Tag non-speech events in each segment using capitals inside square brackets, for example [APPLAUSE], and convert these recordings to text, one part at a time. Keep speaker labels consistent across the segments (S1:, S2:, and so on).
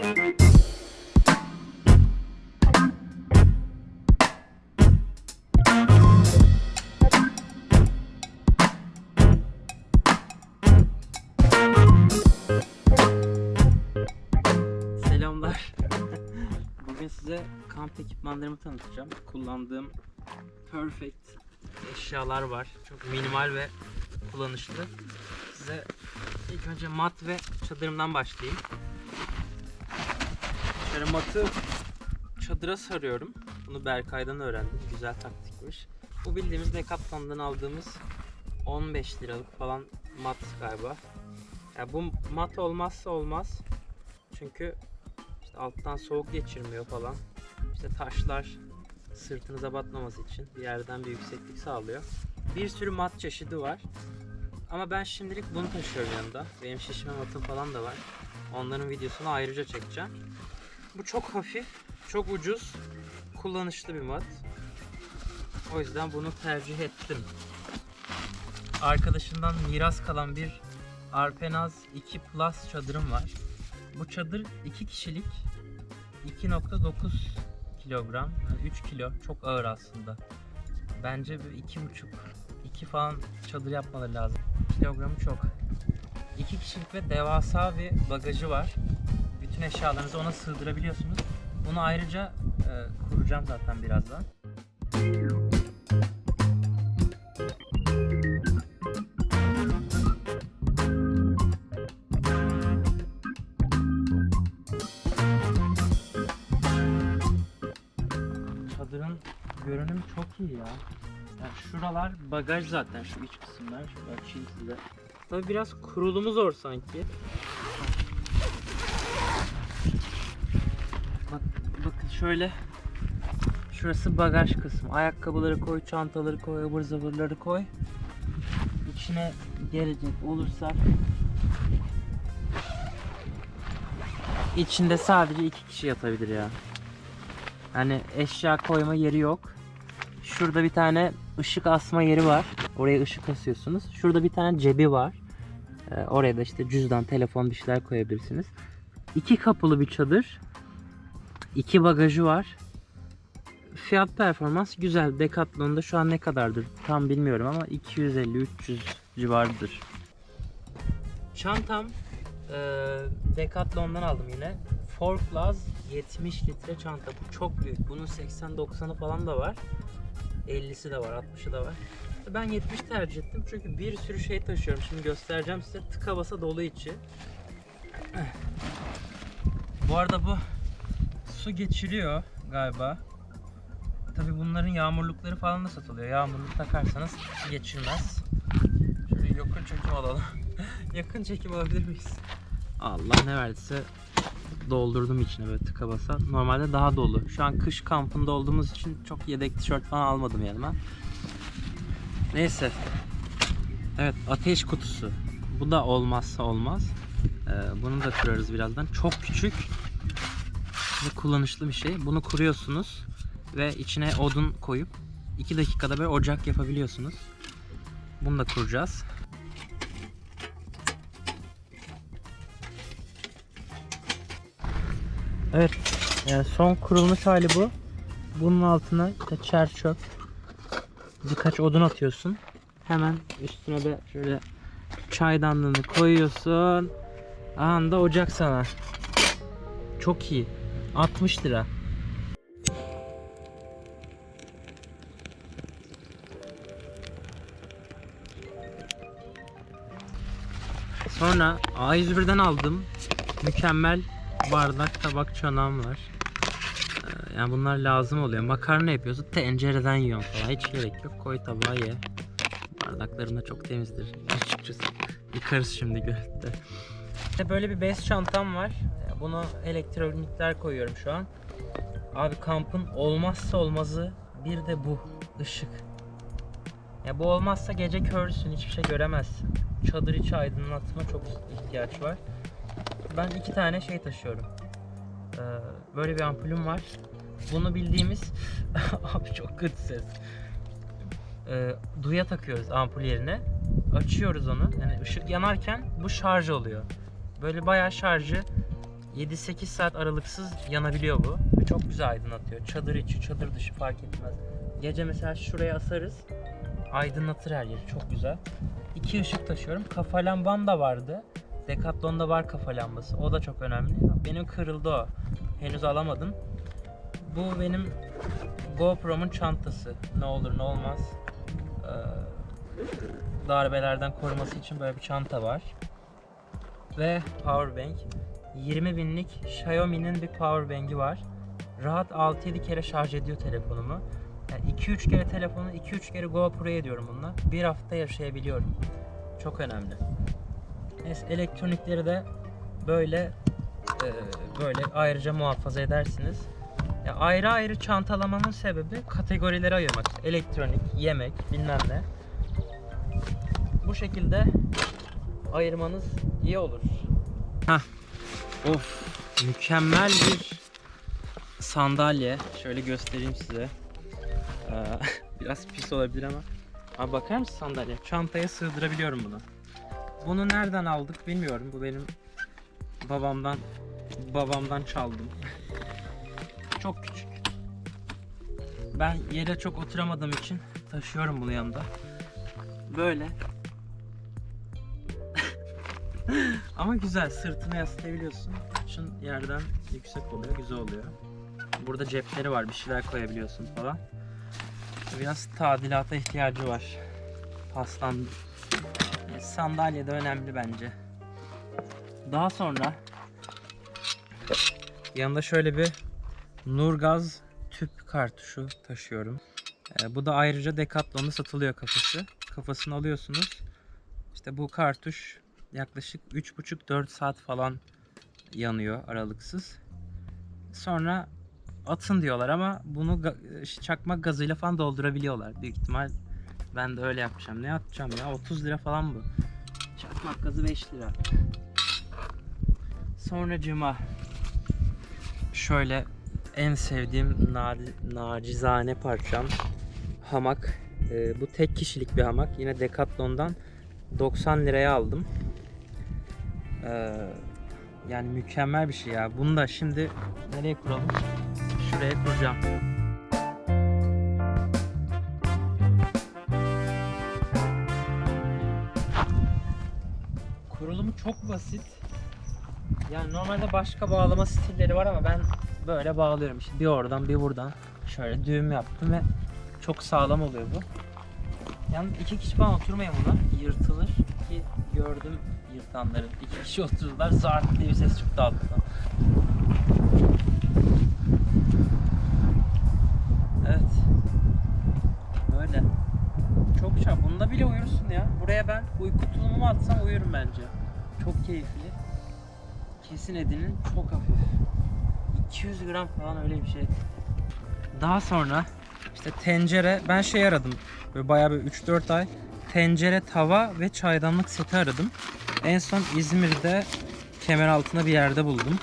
S1: Selamlar. [LAUGHS] Bugün size kamp ekipmanlarımı tanıtacağım. Kullandığım perfect eşyalar var. Çok minimal ve kullanışlı. Size ilk önce mat ve çadırımdan başlayayım. Şöyle çadıra sarıyorum. Bunu Berkay'dan öğrendim. Güzel taktikmiş. Bu bildiğimiz Decathlon'dan aldığımız 15 liralık falan mat galiba. Ya bu mat olmazsa olmaz. Çünkü işte alttan soğuk geçirmiyor falan. İşte taşlar sırtınıza batmaması için bir yerden bir yükseklik sağlıyor. Bir sürü mat çeşidi var. Ama ben şimdilik bunu taşıyorum yanında. Benim şişme matım falan da var. Onların videosunu ayrıca çekeceğim. Bu çok hafif, çok ucuz, kullanışlı bir mat. O yüzden bunu tercih ettim. Arkadaşından miras kalan bir Arpenaz 2 Plus çadırım var. Bu çadır 2 kişilik 2.9 kilogram yani 3 kilo çok ağır aslında. Bence bir 2.5 2 falan çadır yapmaları lazım. Kilogramı çok. 2 kişilik ve devasa bir bagajı var. Bütün eşyalarınızı ona sığdırabiliyorsunuz. Bunu ayrıca e, kuracağım zaten birazdan. Çadırın görünümü çok iyi ya. Yani şuralar bagaj zaten şu iç kısımlar. Şöyle açayım size. Tabii biraz kurulumu zor sanki. Bak, bakın şöyle. Şurası bagaj kısmı. Ayakkabıları koy, çantaları koy, ıvır zıvırları koy. İçine gelecek olursak içinde sadece iki kişi yatabilir ya. Hani eşya koyma yeri yok. Şurada bir tane ışık asma yeri var. Oraya ışık asıyorsunuz. Şurada bir tane cebi var. Ee, oraya da işte cüzdan, telefon bir şeyler koyabilirsiniz. İki kapılı bir çadır. İki bagajı var. Fiyat performans güzel. Decathlon'da şu an ne kadardır tam bilmiyorum ama 250-300 civarıdır. Çantam eee Decathlon'dan aldım yine. Forklaz 70 litre çanta. Bu çok büyük. Bunun 80-90'ı falan da var. 50'si de var, 60'ı da var. Ben 70 tercih ettim çünkü bir sürü şey taşıyorum. Şimdi göstereceğim size. Tıka basa dolu içi. Bu arada bu su geçiriyor galiba. Tabi bunların yağmurlukları falan da satılıyor. Yağmurluk takarsanız geçirmez. Şöyle yakın çekim alalım. [LAUGHS] yakın çekim alabilir miyiz? Allah ne verdiyse doldurdum içine böyle tıka basa. Normalde daha dolu. Şu an kış kampında olduğumuz için çok yedek tişört falan almadım yanıma. Neyse. Evet ateş kutusu. Bu da olmazsa olmaz. Ee, bunu da kurarız birazdan. Çok küçük ve kullanışlı bir şey. Bunu kuruyorsunuz ve içine odun koyup 2 dakikada böyle ocak yapabiliyorsunuz. Bunu da kuracağız. Evet. Yani son kurulmuş hali bu. Bunun altına işte çer çöp birkaç odun atıyorsun. Hemen üstüne de şöyle çaydanlığını koyuyorsun. Anında ocak sana. Çok iyi. 60 lira. Sonra A101'den aldım. Mükemmel bardak, tabak, çanağım var. Ee, Yani bunlar lazım oluyor. Makarna yapıyorsun tencereden yiyorsun falan. Hiç gerek yok. Koy tabağa ye. Bardaklarım da çok temizdir. Açıkçası. Yıkarız şimdi gölette. İşte böyle bir bez çantam var. Bunu elektronikler koyuyorum şu an. Abi kampın olmazsa olmazı bir de bu ışık. Ya bu olmazsa gece körsün hiçbir şey göremezsin. Çadır içi aydınlatma çok ihtiyaç var. Ben iki tane şey taşıyorum. Ee, böyle bir ampulüm var. Bunu bildiğimiz [LAUGHS] abi çok kötü ses. Ee, duya takıyoruz ampul yerine. Açıyoruz onu. Yani ışık yanarken bu şarj oluyor. Böyle bayağı şarjı 7-8 saat aralıksız yanabiliyor bu. Ve çok güzel aydınlatıyor. Çadır içi, çadır dışı fark etmez. Gece mesela şuraya asarız. Aydınlatır her yeri. Çok güzel. İki ışık taşıyorum. Kafa lambam da vardı. Decathlon'da var kafa lambası. O da çok önemli. Benim kırıldı o. Henüz alamadım. Bu benim GoPro'mun çantası. Ne olur ne olmaz. Ee, darbelerden koruması için böyle bir çanta var. Ve powerbank. 20 binlik Xiaomi'nin bir powerbank'i var. Rahat 6-7 kere şarj ediyor telefonumu. Yani 2-3 kere telefonu, 2-3 kere GoPro'ya ediyorum bununla. Bir hafta yaşayabiliyorum. Çok önemli. Neyse elektronikleri de böyle e, böyle ayrıca muhafaza edersiniz. Ya ayrı ayrı çantalamamın sebebi kategorilere ayırmak. Elektronik, yemek, bilmem ne. Bu şekilde ayırmanız iyi olur. Hah. Of, mükemmel bir sandalye. Şöyle göstereyim size. Ee, [LAUGHS] biraz pis olabilir ama. Abi bakar mısın sandalye? Çantaya sığdırabiliyorum bunu. Bunu nereden aldık bilmiyorum. Bu benim babamdan babamdan çaldım. [LAUGHS] çok küçük. Ben yere çok oturamadığım için taşıyorum bunu yanımda. Böyle. Ama güzel sırtına yaslayabiliyorsun. Şun yerden yüksek oluyor, güzel oluyor. Burada cepleri var, bir şeyler koyabiliyorsun falan. Biraz tadilata ihtiyacı var. Paslandı. E, Sandalye de önemli bence. Daha sonra yanında şöyle bir Nurgaz tüp kartuşu taşıyorum. E, bu da ayrıca Decathlon'da satılıyor kafası. Kafasını alıyorsunuz. İşte bu kartuş yaklaşık 3,5-4 saat falan yanıyor aralıksız. Sonra atın diyorlar ama bunu ga- çakmak gazıyla falan doldurabiliyorlar. Büyük ihtimal ben de öyle yapacağım. Ne atacağım ya? 30 lira falan bu. Çakmak gazı 5 lira. Sonra cıma. Şöyle en sevdiğim nadi- nacizane parçam hamak. Ee, bu tek kişilik bir hamak. Yine Decathlon'dan 90 liraya aldım. Ee, yani mükemmel bir şey ya. Bunu da şimdi nereye kuralım? Şuraya kuracağım. Kurulumu çok basit. Yani normalde başka bağlama stilleri var ama ben böyle bağlıyorum işte bir oradan bir buradan şöyle düğüm yaptım ve çok sağlam oluyor bu. Yalnız iki kişi falan oturmayın buna yırtılır ki gördüm yırtanları. İki kişi oturdular zart diye bir ses çıktı altından. Evet. Böyle. Çok çabuk. Bunda bile uyursun ya. Buraya ben uyku tulumumu atsam uyurum bence. Çok keyifli. Kesin edinin çok hafif. 200 gram falan öyle bir şey. Daha sonra işte tencere ben şey aradım. Böyle bayağı bir 3-4 ay tencere, tava ve çaydanlık seti aradım. En son İzmir'de kemer altında bir yerde buldum.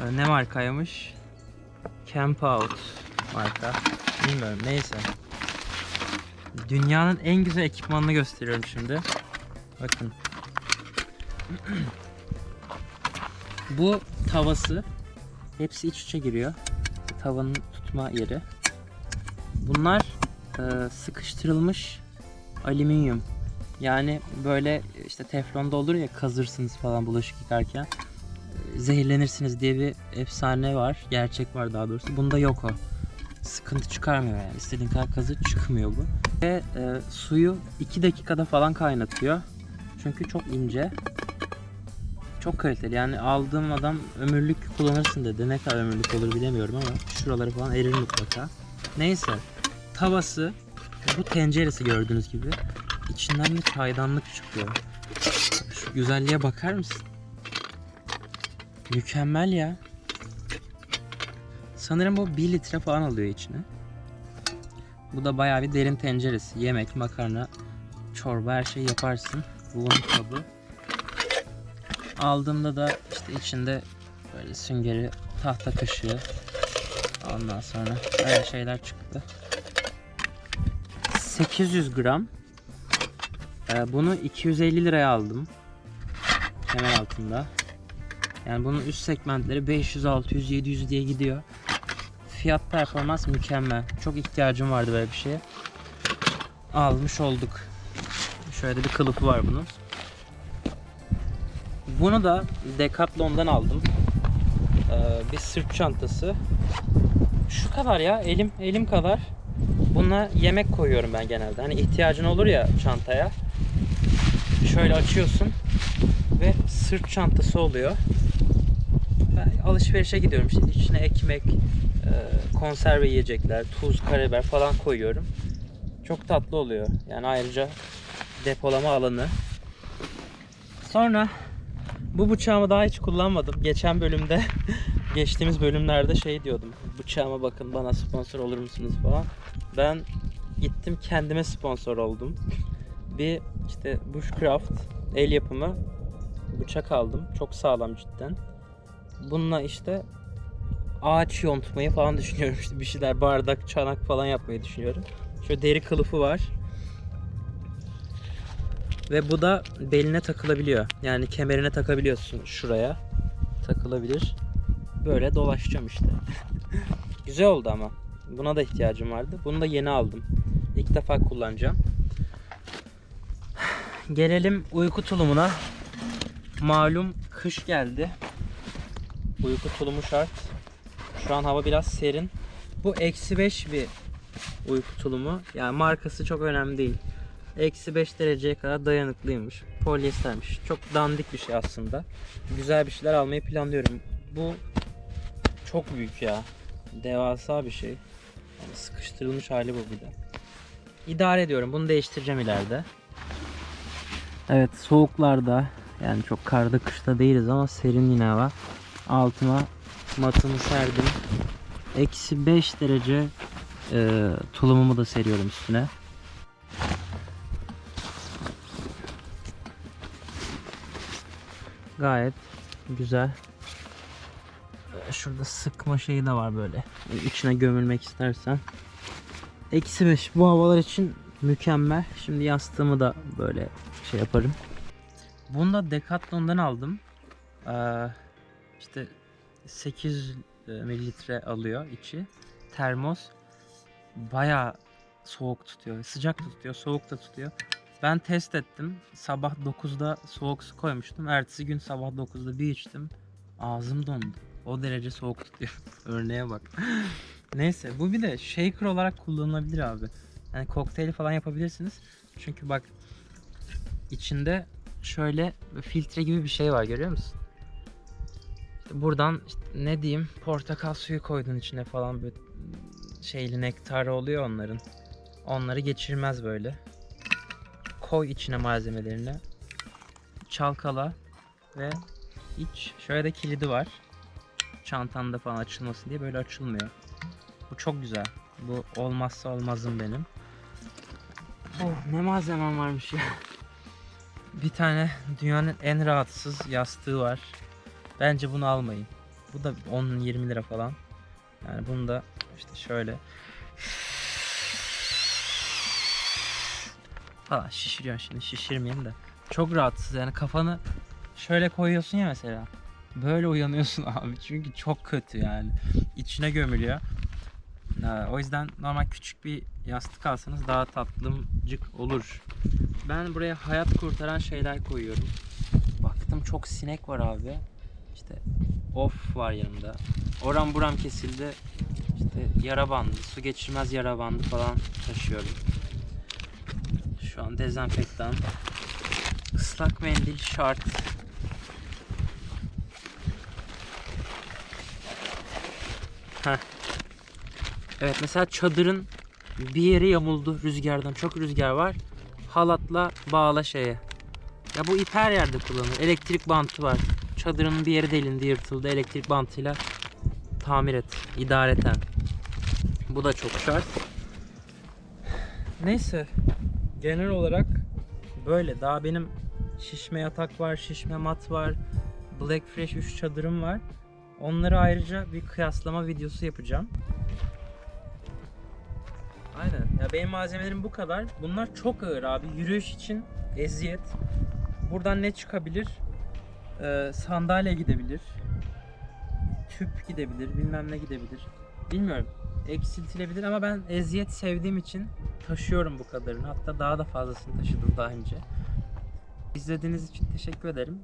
S1: Ee, Ne markaymış? Camp Out marka. Bilmiyorum neyse. Dünyanın en güzel ekipmanını gösteriyorum şimdi. Bakın. [CLEARS THROAT] Bu tavası. Hepsi iç içe giriyor. Tavanın tutma yeri. Bunlar e, sıkıştırılmış alüminyum. Yani böyle işte teflonda olur ya kazırsınız falan bulaşık yıkarken. e, Zehirlenirsiniz diye bir efsane var. Gerçek var daha doğrusu. Bunda yok o. Sıkıntı çıkarmıyor yani. İstediğin kadar kazı çıkmıyor bu. Ve e, suyu 2 dakikada falan kaynatıyor. Çünkü çok ince. Çok kaliteli. Yani aldığım adam ömürlük kullanırsın dedi. Ne kadar ömürlük olur bilemiyorum ama şuraları falan erir mutlaka. Neyse. Tavası bu tenceresi gördüğünüz gibi. İçinden bir çaydanlık çıkıyor. Şu güzelliğe bakar mısın? Mükemmel ya. Sanırım bu 1 litre falan alıyor içine. Bu da bayağı bir derin tenceresi. Yemek, makarna, çorba her şeyi yaparsın. Bu onun kabı. Aldığımda da işte içinde böyle süngeri, tahta kaşığı, ondan sonra öyle şeyler çıktı. 800 gram. Ee, bunu 250 liraya aldım. Kemer altında. Yani bunun üst segmentleri 500, 600, 700 diye gidiyor. Fiyat performans mükemmel. Çok ihtiyacım vardı böyle bir şeye. Almış olduk. Şöyle bir kılıfı var bunun. Bunu da Decathlon'dan aldım. Ee, bir sırt çantası. Şu kadar ya elim elim kadar. Buna yemek koyuyorum ben genelde. Hani ihtiyacın olur ya çantaya. Şöyle açıyorsun ve sırt çantası oluyor. Ben alışverişe gidiyorum işte içine ekmek, e, konserve yiyecekler, tuz, karabiber falan koyuyorum. Çok tatlı oluyor. Yani ayrıca depolama alanı. Sonra bu bıçağımı daha hiç kullanmadım. Geçen bölümde, [LAUGHS] geçtiğimiz bölümlerde şey diyordum. Bıçağıma bakın bana sponsor olur musunuz falan. Ben gittim kendime sponsor oldum. Bir işte Bushcraft el yapımı bıçak aldım. Çok sağlam cidden. Bununla işte ağaç yontmayı falan düşünüyorum. İşte bir şeyler bardak, çanak falan yapmayı düşünüyorum. Şöyle deri kılıfı var. Ve bu da beline takılabiliyor. Yani kemerine takabiliyorsun şuraya. Takılabilir. Böyle dolaşacağım işte. [LAUGHS] Güzel oldu ama. Buna da ihtiyacım vardı. Bunu da yeni aldım. İlk defa kullanacağım. Gelelim uyku tulumuna. Malum kış geldi. Uyku tulumu şart. Şu an hava biraz serin. Bu eksi 5 bir uyku tulumu. Yani markası çok önemli değil. Eksi 5 dereceye kadar dayanıklıymış. Polyestermiş. Çok dandik bir şey aslında. Güzel bir şeyler almayı planlıyorum. Bu çok büyük ya. Devasa bir şey. Yani sıkıştırılmış hali bu bir de. İdare ediyorum. Bunu değiştireceğim ileride. Evet soğuklarda yani çok karda kışta değiliz ama serin yine hava. Altıma matımı serdim. Eksi 5 derece e, tulumumu da seriyorum üstüne. Gayet güzel. Şurada sıkma şeyi de var böyle. İçine gömülmek istersen. Eksi 5 bu havalar için mükemmel. Şimdi yastığımı da böyle şey yaparım. Bunu da Decathlon'dan aldım. Ee, işte 800 mililitre alıyor içi. Termos. Baya soğuk tutuyor. Sıcak da tutuyor, soğuk da tutuyor. Ben test ettim. Sabah 9'da soğuk su koymuştum. Ertesi gün sabah 9'da bir içtim. Ağzım dondu. O derece soğuk tutuyor. [LAUGHS] Örneğe bak. [LAUGHS] Neyse bu bir de shaker olarak kullanılabilir abi. Yani kokteyli falan yapabilirsiniz. Çünkü bak içinde şöyle filtre gibi bir şey var görüyor musun? İşte buradan işte ne diyeyim portakal suyu koydun içine falan böyle şeyli nektarı oluyor onların. Onları geçirmez böyle. Koy içine malzemelerini. Çalkala ve iç. Şöyle de kilidi var. Çantanda falan açılmasın diye böyle açılmıyor. Bu çok güzel. Bu olmazsa olmazım benim. Oh ne malzemem varmış ya. Bir tane dünyanın en rahatsız yastığı var. Bence bunu almayın. Bu da 10-20 lira falan. Yani bunu da işte şöyle falan şişiriyor şimdi şişirmeyeyim de. Çok rahatsız yani kafanı şöyle koyuyorsun ya mesela. Böyle uyanıyorsun [LAUGHS] abi çünkü çok kötü yani. İçine gömülüyor. Ha, O yüzden normal küçük bir yastık alsanız daha tatlımcık olur. Ben buraya hayat kurtaran şeyler koyuyorum. Baktım çok sinek var abi. İşte of var yanımda. Oram buram kesildi. İşte yara bandı, su geçirmez yara bandı falan taşıyorum. Şu an dezenfektan. Islak mendil şart. Heh. Evet mesela çadırın bir yeri yamuldu rüzgardan. Çok rüzgar var. Halatla bağla şeye. Ya bu ip her yerde kullanılır. Elektrik bantı var. Çadırın bir yeri delindi, yırtıldı. Elektrik bantıyla tamir et. idareten. Bu da çok şart. Neyse. Genel olarak böyle. Daha benim şişme yatak var, şişme mat var. Black Fresh 3 çadırım var. Onları ayrıca bir kıyaslama videosu yapacağım. Benim malzemelerim bu kadar. Bunlar çok ağır abi. Yürüyüş için eziyet. Buradan ne çıkabilir? Ee, sandalye gidebilir. Tüp gidebilir. Bilmem ne gidebilir. Bilmiyorum. Eksiltilebilir ama ben eziyet sevdiğim için taşıyorum bu kadarını. Hatta daha da fazlasını taşıdım daha önce. İzlediğiniz için teşekkür ederim.